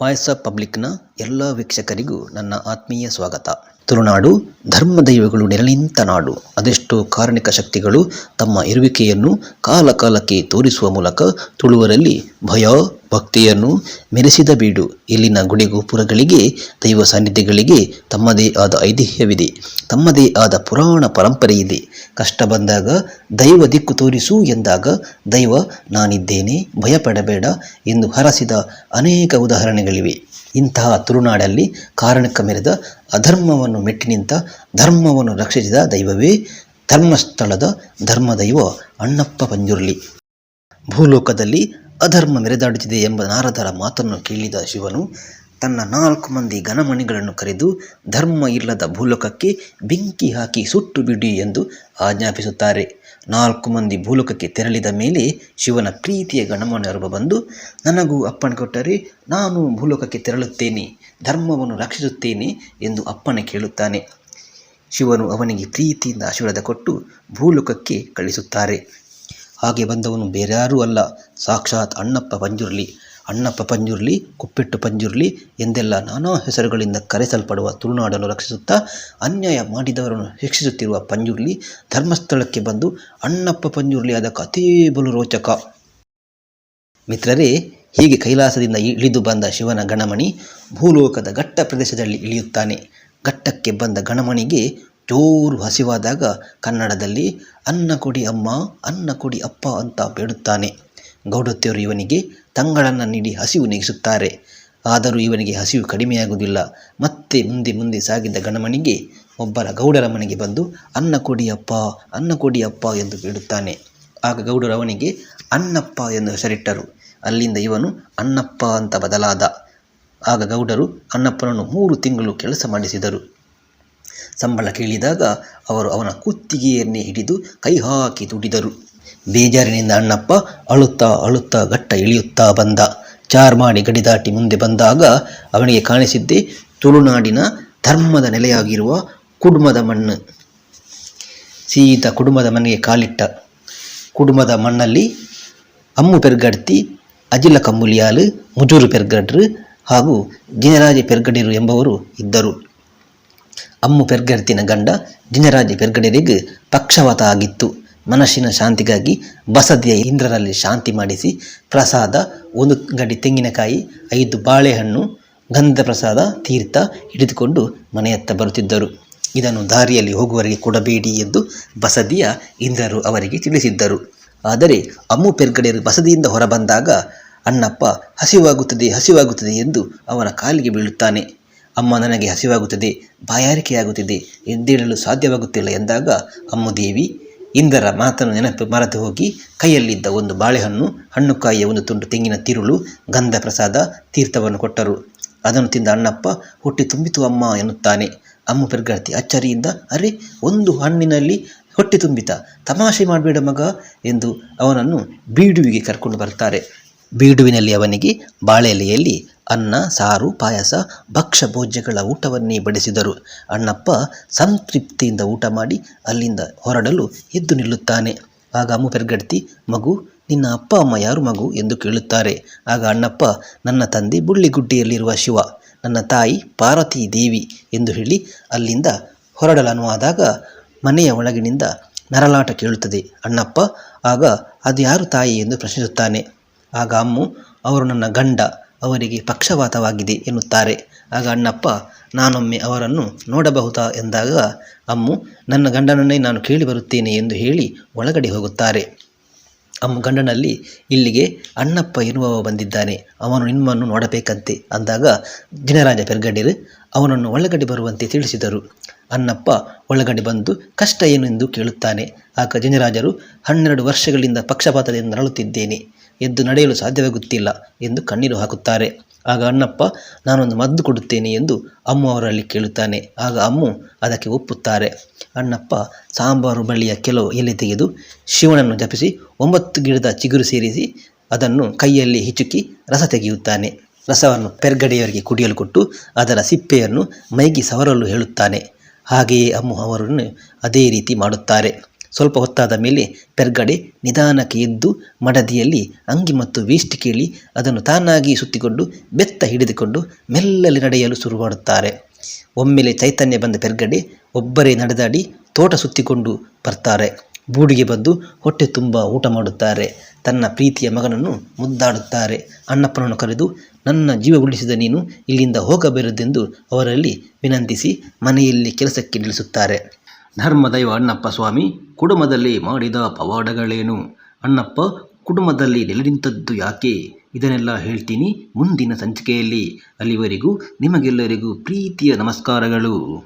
Voice of ಪಬ್ಲಿಕ್ನ ಎಲ್ಲ ವೀಕ್ಷಕರಿಗೂ ನನ್ನ ಆತ್ಮೀಯ ಸ್ವಾಗತ. ತುಳುನಾಡು ಧರ್ಮ ದೈವಗಳು ನೆರಳಿಂತ ನಾಡು. ಅದೆಷ್ಟೋ ಕಾರಣಿಕ ಶಕ್ತಿಗಳು ತಮ್ಮ ಇರುವಿಕೆಯನ್ನು ಕಾಲಕಾಲಕ್ಕೆ ತೋರಿಸುವ ಮೂಲಕ ತುಳುವರಲ್ಲಿ ಭಯ, ಭಕ್ತಿಯನ್ನು ಮೆರೆಸಿದ ಬೀಡು. ಇಲ್ಲಿನ ಗುಡಿಗೋಪುರಗಳಿಗೆ, ದೈವ ಸಾನ್ನಿಧ್ಯಗಳಿಗೆ ತಮ್ಮದೇ ಆದ ಐತಿಹ್ಯವಿದೆ. ತಮ್ಮದೇ ಆದ ಪುರಾಣ ಪರಂಪರೆ ಇದೆ. ಕಷ್ಟ ಬಂದಾಗ ದೈವ ದಿಕ್ಕು ತೋರಿಸು ಎಂದಾಗ, ದೈವ, ನಾನಿದ್ದೇನೆ, ಭಯಪಡಬೇಡ ಎಂದು ಹರಸಿದ ಅನೇಕ ಉದಾಹರಣೆಗಳಿವೆ. ಇಂತಹ ತುಳುನಾಡಲ್ಲಿ ಕಾರಣಕ್ಕೆ ಮೆರೆದ ಅಧರ್ಮವನ್ನು ಮೆಟ್ಟಿ ನಿಂತ ಧರ್ಮವನ್ನು ರಕ್ಷಿಸಿದ ದೈವವೇ, ಧರ್ಮಸ್ಥಳದ ಧರ್ಮದೈವ ಅಣ್ಣಪ್ಪ ಪಂಜುರ್ಲಿ. ಭೂಲೋಕದಲ್ಲಿ ಅಧರ್ಮ ಮೆರೆದಾಡುತ್ತಿದೆ ಎಂಬ ನಾರದರ ಮಾತನ್ನು ಕೇಳಿದ ಶಿವನು ತನ್ನ ನಾಲ್ಕು ಮಂದಿ ಘನಮಣಿಗಳನ್ನು ಕರೆದು ಧರ್ಮ ಇಲ್ಲದ ಭೂಲೋಕಕ್ಕೆ ಬೆಂಕಿ ಹಾಕಿ ಸುಟ್ಟು ಬಿಡಿ ಎಂದು ಆಜ್ಞಾಪಿಸುತ್ತಾರೆ. ನಾಲ್ಕು ಮಂದಿ ಭೂಲೋಕಕ್ಕೆ ತೆರಳಿದ ಮೇಲೆ ಶಿವನ ಪ್ರೀತಿಯ ಗಣಮಣಿಯರು ಬಂದು, ನನಗೂ ಅಪ್ಪಣೆ ಕೊಟ್ಟರೆ ನಾನು ಭೂಲೋಕಕ್ಕೆ ತೆರಳುತ್ತೇನೆ, ಧರ್ಮವನ್ನು ರಕ್ಷಿಸುತ್ತೇನೆ ಎಂದು ಅಪ್ಪಣೆ ಕೇಳುತ್ತಾನೆ. ಶಿವನು ಅವನಿಗೆ ಪ್ರೀತಿಯಿಂದ ಆಶೀರ್ವಾದ ಕೊಟ್ಟು ಭೂಲೋಕಕ್ಕೆ ಕಳಿಸುತ್ತಾರೆ. ಹಾಗೆ ಬಂದವನು ಬೇರ್ಯಾರೂ ಅಲ್ಲ, ಸಾಕ್ಷಾತ್ ಅಣ್ಣಪ್ಪ ಪಂಜುರ್ಲಿ ಅಣ್ಣಪ್ಪ ಪಂಜುರ್ಲಿ ಕುಪ್ಪಿಟ್ಟು ಪಂಜುರ್ಲಿ ಎಂದೆಲ್ಲ ನಾನಾ ಹೆಸರುಗಳಿಂದ ಕರೆಸಲ್ಪಡುವ ತುಳುನಾಡನ್ನು ರಕ್ಷಿಸುತ್ತಾ, ಅನ್ಯಾಯ ಮಾಡಿದವರನ್ನು ಶಿಕ್ಷಿಸುತ್ತಿರುವ ಪಂಜುರ್ಲಿ ಧರ್ಮಸ್ಥಳಕ್ಕೆ ಬಂದು ಅಣ್ಣಪ್ಪ ಪಂಜುರ್ಲಿ ಆದ ಕಥೇ ಬಲು ರೋಚಕ. ಮಿತ್ರರೇ, ಹೀಗೆ ಕೈಲಾಸದಿಂದ ಇಳಿದು ಬಂದ ಶಿವನ ಗಣಮಣಿ ಭೂಲೋಕದ ಘಟ್ಟ ಪ್ರದೇಶದಲ್ಲಿ ಇಳಿಯುತ್ತಾನೆ. ಘಟ್ಟಕ್ಕೆ ಬಂದ ಗಣಮಣಿಗೆ ಜೋರು ಹಸಿವಾದಾಗ ಕನ್ನಡದಲ್ಲಿ ಅನ್ನ ಕೊಡಿ ಅಮ್ಮ, ಅನ್ನ ಕೊಡಿ ಅಪ್ಪ ಅಂತ ಬೇಡುತ್ತಾನೆ. ಗೌಡತಿಯರು ಇವನಿಗೆ ತಂಗಳನ್ನು ನೀಡಿ ಹಸಿವು ನೀಗಿಸುತ್ತಾರೆ. ಆದರೂ ಇವನಿಗೆ ಹಸಿವು ಕಡಿಮೆಯಾಗುವುದಿಲ್ಲ. ಮತ್ತೆ ಮುಂದೆ ಮುಂದೆ ಸಾಗಿದ್ದ ಗಣಮಣಿಗೆ ಒಬ್ಬರ ಗೌಡರ ಮನೆಗೆ ಬಂದು, ಅನ್ನ ಕೊಡಿಯಪ್ಪ ಅನ್ನ ಕೊಡಿಯಪ್ಪ ಎಂದು ಕೇಳುತ್ತಾನೆ. ಆಗ ಗೌಡರು ಅವನಿಗೆ ಅನ್ನಪ್ಪ ಎಂದು ಹೆಸರಿಟ್ಟರು. ಅಲ್ಲಿಂದ ಇವನು ಅನ್ನಪ್ಪ ಅಂತ ಬದಲಾದ. ಆಗ ಗೌಡರು ಅನ್ನಪ್ಪನನ್ನು ಮೂರು ತಿಂಗಳು ಕೆಲಸ ಮಾಡಿಸಿದರು. ಸಂಬಳ ಕೇಳಿದಾಗ ಅವರು ಅವನ ಕುತ್ತಿಗೆಯನ್ನೇ ಹಿಡಿದು ಕೈ ಹಾಕಿ ದುಡಿದರು. ಬೇಜಾರಿನಿಂದ ಅಣ್ಣಪ್ಪ ಅಳುತ್ತಾ ಅಳುತ್ತಾ ಗಟ್ಟ ಇಳಿಯುತ್ತಾ ಬಂದ. ಚಾರ್ಮಾಡಿ ಗಡಿ ದಾಟಿ ಮುಂದೆ ಬಂದಾಗ ಅವನಿಗೆ ಕಾಣಿಸಿದ್ದೆ ತುಳುನಾಡಿನ ಧರ್ಮದ ನೆಲೆಯಾಗಿರುವ ಕುಡುಮದ ಮಣ್ಣು. ಸೀತಾ ಕುಡುಮದ ಮನೆಗೆ ಕಾಲಿಟ್ಟ. ಕುಡುಮದ ಮಣ್ಣಲ್ಲಿ ಅಮ್ಮು ಪೆರ್ಗಡ್ತಿ, ಅಜಿಲ ಕಂಬುಲಿಯಾಲ್ ಮುಜೂರು ಪೆರ್ಗಡ್ರು ಹಾಗೂ ಜಿನರಾಜ ಪೆರ್ಗಡಿರು ಎಂಬವರು ಇದ್ದರು. ಅಮ್ಮು ಪೆರ್ಗಡ್ತಿನ ಗಂಡ ಜಿನರಾಜ ಪೆರ್ಗಡಿರಿಗೆ ಪಕ್ಷವತ ಆಗಿತ್ತು ಮನಸ್ಸಿನ ಶಾಂತಿಗಾಗಿ ಬಸದಿಯ ಇಂದ್ರರಲ್ಲಿ ಶಾಂತಿ ಮಾಡಿಸಿ ಪ್ರಸಾದ, ಒಂದು ಗಡಿ ತೆಂಗಿನಕಾಯಿ, ಐದು ಬಾಳೆಹಣ್ಣು ಗಂಧ ಪ್ರಸಾದ, ತೀರ್ಥ ಹಿಡಿದುಕೊಂಡು ಮನೆಯತ್ತ ಬರುತ್ತಿದ್ದರು. ಇದನ್ನು ದಾರಿಯಲ್ಲಿ ಹೋಗುವವರಿಗೆ ಕೊಡಬೇಡಿ ಎಂದು ಬಸದಿಯ ಇಂದ್ರರು ಅವರಿಗೆ ತಿಳಿಸಿದ್ದರು. ಆದರೆ ಅಮ್ಮು ಪೆರ್ಗಡೆಯರು ಬಸದಿಯಿಂದ ಹೊರಬಂದಾಗ, ಅಣ್ಣಪ್ಪ, ಹಸಿವಾಗುತ್ತದೆ ಹಸಿವಾಗುತ್ತದೆ ಎಂದು ಅವನ ಕಾಲಿಗೆ ಬೀಳುತ್ತಾನೆ. ಅಮ್ಮ, ನನಗೆ ಹಸಿವಾಗುತ್ತದೆ, ಬಾಯಾರಿಕೆಯಾಗುತ್ತಿದೆ, ಎದ್ದೇಳಲು ಸಾಧ್ಯವಾಗುತ್ತಿಲ್ಲ ಎಂದಾಗ ಅಮ್ಮುದೇವಿ ಇಂದರ ಮಾತನ್ನು ನೆನಪು ಮರೆತು ಹೋಗಿ ಕೈಯಲ್ಲಿದ್ದ ಒಂದು ಬಾಳೆಹಣ್ಣು, ಹಣ್ಣುಕಾಯಿಯ ಒಂದು ತುಂಡು ತೆಂಗಿನ ತಿರುಳು ಗಂಧ ಪ್ರಸಾದ ತೀರ್ಥವನ್ನು ಕೊಟ್ಟರು. ಅದನ್ನು ತಿಂದ ಅಣ್ಣಪ್ಪ ಹೊಟ್ಟೆ ತುಂಬಿತು, ಅಮ್ಮ ಎನ್ನುತ್ತಾನೆ. ಅಮ್ಮ ಪ್ರಗತಿ ಅಚ್ಚರಿಯಿಂದ, ಅರೆ, ಒಂದು ಹಣ್ಣಿನಲ್ಲಿ ಹೊಟ್ಟೆ ತುಂಬಿತ, ತಮಾಷೆ ಮಾಡಬೇಡ ಮಗ ಎಂದು ಅವನನ್ನು ಬೀಡುವಿಗೆ ಕರ್ಕೊಂಡು ಬರ್ತಾರೆ ಬೀಡುವಿನಲ್ಲಿ ಅವನಿಗೆ ಬಾಳೆ ಎಲೆಯಲ್ಲಿ ಅನ್ನ, ಸಾರು, ಪಾಯಸ ಭಕ್ಷ ಭೋಜ್ಯಗಳ ಊಟವನ್ನೇ ಬಡಿಸಿದರು. ಅಣ್ಣಪ್ಪ ಸಂತೃಪ್ತಿಯಿಂದ ಊಟ ಮಾಡಿ ಅಲ್ಲಿಂದ ಹೊರಡಲು ಎದ್ದು ನಿಲ್ಲುತ್ತಾನೆ. ಆಗ ಅಮ್ಮು ಪೆರ್ಗಡ್ತಿ, ಮಗು, ನಿನ್ನ ಅಪ್ಪ ಅಮ್ಮ ಯಾರು ಮಗು? ಎಂದು ಕೇಳುತ್ತಾರೆ. ಆಗ ಅಣ್ಣಪ್ಪ, ನನ್ನ ತಂದೆ ಬುಳ್ಳಿಗುಡ್ಡೆಯಲ್ಲಿರುವ ಶಿವ, ನನ್ನ ತಾಯಿ ಪಾರ್ವತಿ ದೇವಿ ಎಂದು ಹೇಳಿ ಅಲ್ಲಿಂದ ಹೊರಡಲನುವಾದಾಗ ಮನೆಯ ಒಳಗಿನಿಂದ ನರಳಾಟ ಕೇಳುತ್ತದೆ ಅಣ್ಣಪ್ಪ. ಆಗ, ಅದು ಯಾರು ತಾಯಿ? ಎಂದು ಪ್ರಶ್ನಿಸುತ್ತಾನೆ. ಆಗ ಅಮ್ಮು, ಅವರು ನನ್ನ ಗಂಡ ಅವರಿಗೆ ಪಕ್ಷಪಾತವಾಗಿದೆ ಎನ್ನುತ್ತಾರೆ. ಆಗ ಅಣ್ಣಪ್ಪ, ನಾನೊಮ್ಮೆ ಅವರನ್ನು ನೋಡಬಹುದಾ ಎಂದಾಗ, ಅಮ್ಮು, ನನ್ನ ಗಂಡನನ್ನೇ ನಾನು ಕೇಳಿ ಬರುತ್ತೇನೆ ಎಂದು ಹೇಳಿ ಒಳಗಡೆ ಹೋಗುತ್ತಾರೆ. ಅಮ್ಮ ಗಂಡನಲ್ಲಿ, ಇಲ್ಲಿಗೆ ಅಣ್ಣಪ್ಪ ಎನ್ನುವವ ಬಂದಿದ್ದಾನೆ. ಅವನು ನಿಮ್ಮನ್ನು ನೋಡಬೇಕಂತೆ ಅಂದಾಗ, ದಿನರಾಜ ಪೆರ್ಗಡಿರು ಅವನನ್ನು ಒಳಗಡೆ ಬರುವಂತೆ ತಿಳಿಸಿದರು. ಅಣ್ಣಪ್ಪ ಒಳಗಡೆ ಬಂದು, ಕಷ್ಟ ಏನು ಎಂದು ಕೇಳುತ್ತಾನೆ. ಆಗ ಜಿನರಾಜರು ಹನ್ನೆರಡು ವರ್ಷಗಳಿಂದ ಪಕ್ಷಪಾತದಿಂದ ನರಳುತ್ತಿದ್ದೇನೆ. ಎದ್ದು ನಡೆಯಲು ಸಾಧ್ಯವಾಗುತ್ತಿಲ್ಲ ಎಂದು ಕಣ್ಣೀರು ಹಾಕುತ್ತಾರೆ. ಆಗ ಅಣ್ಣಪ್ಪ, ನಾನೊಂದು ಮದ್ದು ಕೊಡುತ್ತೇನೆ ಎಂದು ಅಮ್ಮು ಅವರಲ್ಲಿ ಕೇಳುತ್ತಾನೆ. ಆಗ ಅಮ್ಮು ಅದಕ್ಕೆ ಒಪ್ಪುತ್ತಾರೆ. ಅಣ್ಣಪ್ಪ, ಸಾಂಬಾರು ಬಳ್ಳಿಯ ಕೆಲವು ಎಲೆ ತೆಗೆದು ಶಿವನನ್ನು ಜಪಿಸಿ ಒಂಬತ್ತು ಗಿಡದ ಚಿಗುರು ಸೇರಿಸಿ ಅದನ್ನು ಕೈಯಲ್ಲಿ ಹಿಚುಕಿ ರಸ ತೆಗೆಯುತ್ತಾನೆ. ರಸವನ್ನು ಪೆರ್ಗಡೆಯವರಿಗೆ ಕುಡಿಯಲು ಕೊಟ್ಟು ಅದರ ಸಿಪ್ಪೆಯನ್ನು ಮೈಗೆ ಸವರಲು ಹೇಳುತ್ತಾನೆ. ಹಾಗೆಯೇ ಅಮ್ಮು ಅವರನ್ನು ಅದೇ ರೀತಿ ಮಾಡುತ್ತಾರೆ. ಸ್ವಲ್ಪ ಹೊತ್ತಾದ ಮೇಲೆ ಪೆರ್ಗಡೆ ನಿಧಾನಕ್ಕೆ ಎದ್ದು ಮಡದಿಯಲ್ಲಿ ಅಂಗಿ ಮತ್ತು ವೇಷ್ಟಿ ಕೇಳಿ ಅದನ್ನು ತಾನಾಗಿ ಸುತ್ತಿಕೊಂಡು ಬೆತ್ತ ಹಿಡಿದುಕೊಂಡು ಮೆಲ್ಲಲೆ ನಡೆಯಲು ಶುರು ಮಾಡುತ್ತಾರೆ ಒಮ್ಮೆಲೆ ಚೈತನ್ಯ ಬಂದ ಪೆರ್ಗಡೆ ಒಬ್ಬರೇ ನಡೆದಾಡಿ ತೋಟ ಸುತ್ತಿಕೊಂಡು ಬರ್ತಾರೆ. ಬೂಡಿಗೆ ಬಂದು ಹೊಟ್ಟೆ ತುಂಬ ಊಟ ಮಾಡುತ್ತಾರೆ. ತನ್ನ ಪ್ರೀತಿಯ ಮಗನನ್ನು ಮುದ್ದಾಡುತ್ತಾರೆ. ಅಣ್ಣಪ್ಪನನ್ನು ಕರೆದು, ನನ್ನ ಜೀವ ಉಳಿಸಿದ ನೀನು ಇಲ್ಲಿಂದ ಹೋಗಬಾರದೆಂದು ಅವರಲ್ಲಿ ವಿನಂತಿಸಿ ಮನೆಯಲ್ಲಿ ಕೆಲಸಕ್ಕೆ ನಿಲ್ಲಿಸುತ್ತಾರೆ. ಧರ್ಮದೈವ ಅಣ್ಣಪ್ಪ ಸ್ವಾಮಿ ಕುಟುಂಬದಲ್ಲಿ ಮಾಡಿದ ಪವಾಡಗಳೇನು? ಅಣ್ಣಪ್ಪ, ಕುಟುಂಬದಲ್ಲಿ ನೆಲೆ ನಿಂತದ್ದು ಯಾಕೆ? ಇದನ್ನೆಲ್ಲ ಹೇಳ್ತೀನಿ ಮುಂದಿನ ಸಂಚಿಕೆಯಲ್ಲಿ. ಅಲ್ಲಿವರೆಗೂ ನಿಮಗೆಲ್ಲರಿಗೂ ಪ್ರೀತಿಯ ನಮಸ್ಕಾರಗಳು.